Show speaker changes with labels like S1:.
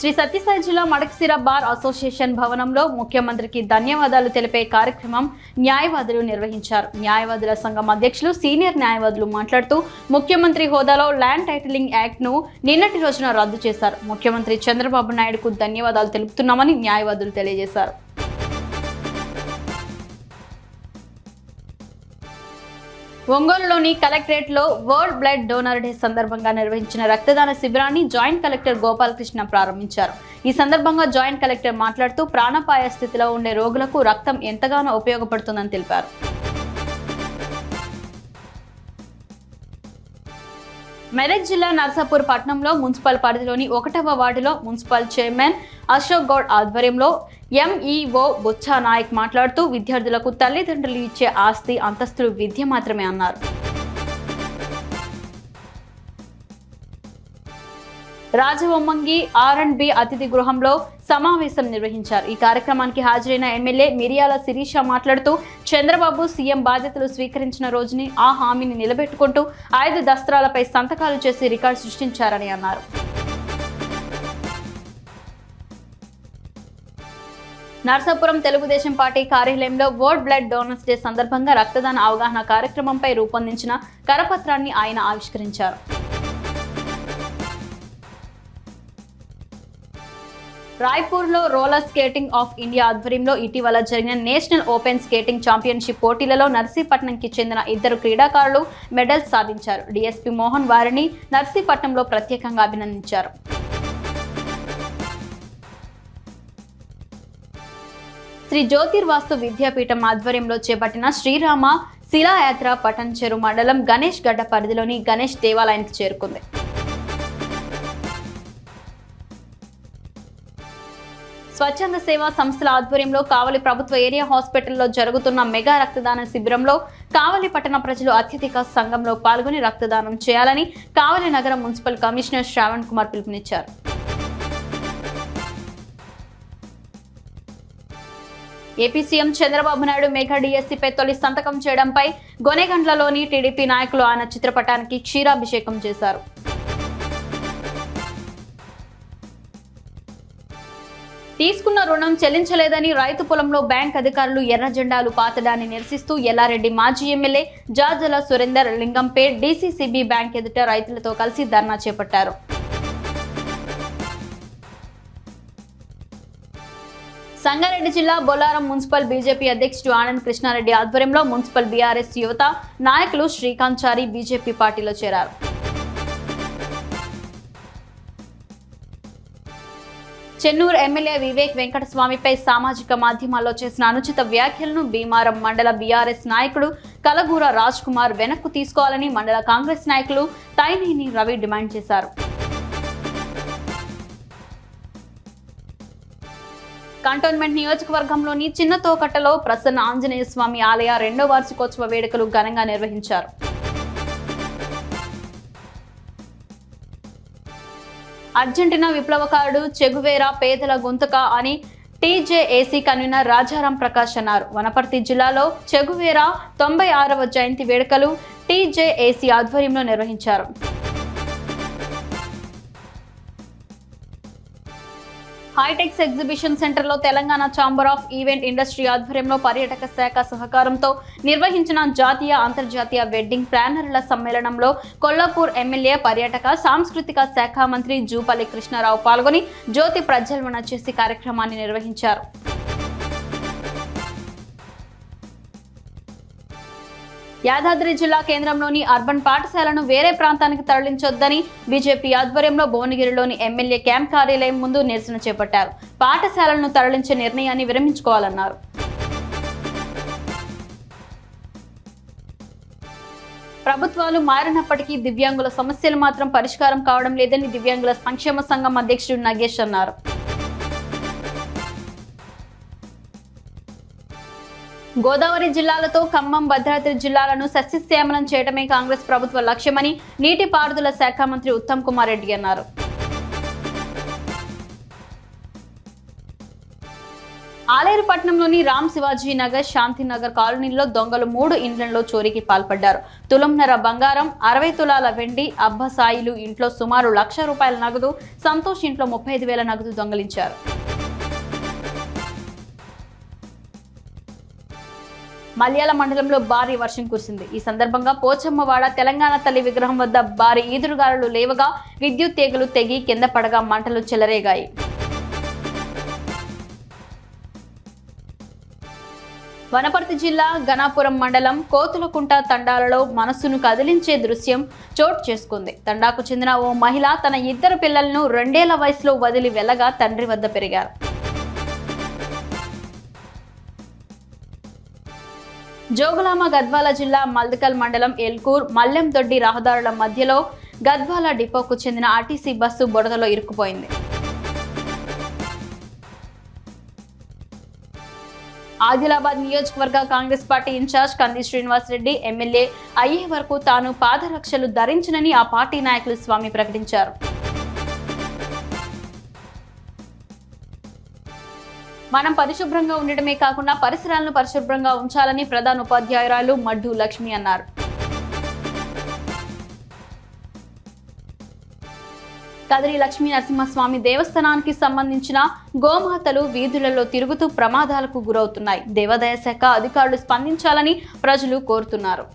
S1: శ్రీ సత్యసాయి జిల్లా Madakasira bar association భవనంలో ముఖ్యమంత్రికి ధన్యవాదాలు తెలిపే కార్యక్రమం న్యాయవాదులు నిర్వహించారు. న్యాయవాదుల సంఘం అధ్యక్షులు సీనియర్ న్యాయవాదులు మాట్లాడుతూ ముఖ్యమంత్రి హోదాలో ల్యాండ్ టైటిలింగ్ యాక్ట్ను నిన్నటి రోజున రద్దు చేశారు. ముఖ్యమంత్రి చంద్రబాబు నాయుడుకు ధన్యవాదాలు తెలుపుతున్నామని న్యాయవాదులు తెలియజేశారు. ఒంగోలులోని కలెక్టరేట్లో వరల్డ్ బ్లడ్ డోనర్ డే సందర్భంగా నిర్వహించిన రక్తదాన శిబిరాన్ని జాయింట్ కలెక్టర్ గోపాలకృష్ణ ప్రారంభించారు. ఈ సందర్భంగా జాయింట్ కలెక్టర్ మాట్లాడుతూ ప్రాణపాయ స్థితిలో ఉండే రోగులకు రక్తం ఎంతగానో ఉపయోగపడుతుందని తెలిపారు. మెదక్ జిల్లా నర్సాపూర్ పట్టణంలో మున్సిపల్ పరిధిలోని ఒకటవ వార్డులో మున్సిపల్ చైర్మన్ అశోక్ గౌడ్ ఆధ్వర్యంలో ఎంఈఓ బొచ్చా నాయక్ మాట్లాడుతూ విద్యార్థులకు తల్లిదండ్రులు ఇచ్చే ఆస్తి అంతస్తులు విద్య మాత్రమే అన్నారు. రాజవొమ్మంగి ఆర్ అండ్ బి అతిథి గృహంలో సమావేశం నిర్వహించారు. ఈ కార్యక్రమానికి హాజరైన ఎమ్మెల్యే మిరియాల శిరీష మాట్లాడుతూ చంద్రబాబు సీఎం బాధ్యతలు స్వీకరించిన రోజుని ఆ హామీని నిలబెట్టుకుంటూ ఐదు దస్త్రాలపై సంతకాలు చేసి రికార్డు సృష్టించారని అన్నారు. నర్సాపురం తెలుగుదేశం పార్టీ కార్యాలయంలో వరల్డ్ బ్లడ్ డోనర్స్ డే సందర్భంగా రక్తదాన అవగాహన కార్యక్రమంపై రూపొందించిన కరపత్రాన్ని ఆయన ఆవిష్కరించారు. రాయ్పూర్లో రోలర్ స్కేటింగ్ ఆఫ్ ఇండియా ఆధ్వర్యంలో ఇటీవల జరిగిన నేషనల్ ఓపెన్ స్కేటింగ్ ఛాంపియన్షిప్ పోటీలలో నర్సీపట్నంకి చెందిన ఇద్దరు క్రీడాకారులు మెడల్స్ సాధించారు. డిఎస్పీ మోహన్ వారిని నర్సీపట్నంలో ప్రత్యేకంగా అభినందించారు. శ్రీ జ్యోతిర్వాస్తు విద్యాపీఠం ఆధ్వర్యంలో చేపట్టిన శ్రీరామ శిలాయాత్ర పటంచెరు మండలం గణేష్ గడ్డ పరిధిలోని గణేష్ దేవాలయానికి చేరుకుంది. స్వచ్ఛంద సేవా సంస్థల ఆధ్వర్యంలో కావలి ప్రభుత్వ ఏరియా హాస్పిటల్లో జరుగుతున్న మెగా రక్తదాన శిబిరంలో కావలి పట్టణ ప్రజలు అత్యధిక సంఘంలో పాల్గొని రక్తదానం చేయాలని కావలి నగర మున్సిపల్ కమిషనర్ శ్రావణ్ కుమార్ పిలుపునిచ్చారు. AP CM Chandrababu Naidu mega డిఎస్సీపై తొలి సంతకం చేయడంపై గొనెగండ్లలోని టీడీపీ నాయకులు ఆయన చిత్రపటానికి క్షీరాభిషేకం చేశారు. తీసుకున్న రుణం చెల్లించలేదని రైతు పొలంలో బ్యాంక్ అధికారులు ఎర్ర జెండాలు పాతడాన్ని నిరసిస్తూ ఎల్లారెడ్డి మాజీ MLA Jajala Surender Lingampet DCCB bank ఎదుట రైతులతో కలిసి ధర్నా చేపట్టారు. సంగారెడ్డి జిల్లా బొల్లారం మున్సిపల్ బీజేపీ అధ్యక్షుడు ఆనంద్ కృష్ణారెడ్డి ఆధ్వర్యంలో మున్సిపల్ బీఆర్ఎస్ యువత నాయకులు శ్రీకాంత్ చారి బీజేపీ పార్టీలో చేరారు. చెన్నూరు ఎమ్మెల్యే వివేక్ వెంకటస్వామిపై సామాజిక మాధ్యమాల్లో చేసిన అనుచిత వ్యాఖ్యలను భీమారం మండల బీఆర్ఎస్ నాయకుడు కలగూర రాజ్ కుమార్ వెనక్కు తీసుకోవాలని మండల కాంగ్రెస్ నాయకులు తైనేని రవి డిమాండ్ చేశారు. కంటోన్మెంట్ నియోజకవర్గంలోని చిన్నతోకట్టలో ప్రసన్న ఆంజనేయ స్వామి ఆలయ రెండో వార్షికోత్సవ వేడుకలు ఘనంగా నిర్వహించారు. అర్జెంటీనా విప్లవకారుడు చెగువేరా పేదల గొంతుక అని టీజేఏసీ కన్వీనర్ రాజారాం ప్రకాష్ అన్నారు. వనపర్తి జిల్లాలో చెగువేరా తొంభై ఆరవ జయంతి వేడుకలు టీజేఏసీ ఆధ్వర్యంలో నిర్వహించారు. హైటెక్స్ ఎగ్జిబిషన్ సెంటర్లో Telangana chamber of event industry ఆధ్వర్యంలో పర్యాటక శాఖ సహకారంతో నిర్వహించిన జాతీయ అంతర్జాతీయ వెడ్డింగ్ ప్లానర్ల సమ్మేళనంలో కొల్లాపూర్ ఎమ్మెల్యే పర్యాటక సాంస్కృతిక శాఖ మంత్రి జూపల్లి కృష్ణారావు పాల్గొని జ్యోతి ప్రజ్వలన చేసి కార్యక్రమాన్ని నిర్వహించారు. యాదాద్రి జిల్లా కేంద్రంలోని అర్బన్ పాఠశాలను వేరే ప్రాంతానికి తరలించొద్దని బీజేపీ ఆధ్వర్యంలో భువనగిరిలోని ఎమ్మెల్యే క్యాంప్ కార్యాలయం ముందు నిరసన చేపట్టారు. పాఠశాలను తరలించే నిర్ణయాన్ని విరమించుకోవాలన్నారు. ప్రభుత్వాలు మారినప్పటికీ దివ్యాంగుల సమస్యలు మాత్రం పరిష్కారం కావడం లేదని దివ్యాంగుల సంక్షేమ సంఘం అధ్యక్షుడు నగేష్ అన్నారు. గోదావరి జిల్లాలతో ఖమ్మం భద్రాద్రి జిల్లాలను సస్యశ్యామలం చేయడమే కాంగ్రెస్ ప్రభుత్వ లక్ష్యమని నీటిపారుదల శాఖ మంత్రి ఉత్తమ్ కుమార్ రెడ్డి అన్నారు. ఆలేరుపట్నంలోని రామ్ శివాజీ నగర్ శాంతినగర్ కాలనీలో దొంగలు మూడు ఇండ్లలో చోరీకి పాల్పడ్డారు. తులంన్నర బంగారం అరవై తులాల వెండి అబ్బసాయిలు ఇంట్లో సుమారు లక్ష రూపాయల నగదు సంతోష్ ఇంట్లో ముప్పై ఐదు వేల నగదు దొంగలించారు. మలయాళ మండలంలో భారీ వర్షం కురిసింది. ఈ సందర్భంగా పోచమ్మవాడ తెలంగాణ తల్లి విగ్రహం వద్ద భారీ ఈదురుగాలులు లేవగా విద్యుత్ తీగలు తెగి కింద పడగా మంటలు చెలరేగాయి. వనపర్తి జిల్లా గణాపురం మండలం కోతులకుంట తండాలలో మనస్సును కదిలించే దృశ్యం చోటు చేసుకుంది. తండాకు చెందిన ఓ మహిళ తన ఇద్దరు పిల్లలను రెండేళ్ళ వయసులో వదిలి వెళ్ళగా తండ్రి వద్ద పెరిగారు. జోగులామ గద్వాల జిల్లా మల్దకల్ మండలం ఎల్కూర్ మల్లెందొడ్డి రహదారుల మధ్యలో గద్వాల డిపోకు చెందిన ఆర్టీసీ బస్సు బురదలో ఇరుక్కుపోయింది. ఆదిలాబాద్ నియోజకవర్గ కాంగ్రెస్ పార్టీ ఇన్ఛార్జ్ కంది శ్రీనివాస్ రెడ్డి ఎమ్మెల్యే అయ్యే వరకు తాను పాదరక్షలు ధరించనని ఆ పార్టీ నాయకులు స్వామి ప్రకటించారు. మనం పరిశుభ్రంగా ఉండటమే కాకుండా పరిసరాలను పరిశుభ్రంగా ఉంచాలని ప్రధాన ఉపాధ్యాయురాలు మడ్డు లక్ష్మి అన్నారు. కదిరి లక్ష్మీ నరసింహస్వామి దేవస్థానానికి సంబంధించిన గోమాతలు వీధులలో తిరుగుతూ ప్రమాదాలకు గురవుతున్నాయి. దేవాదాయ శాఖ అధికారులు స్పందించాలని ప్రజలు కోరుతున్నారు.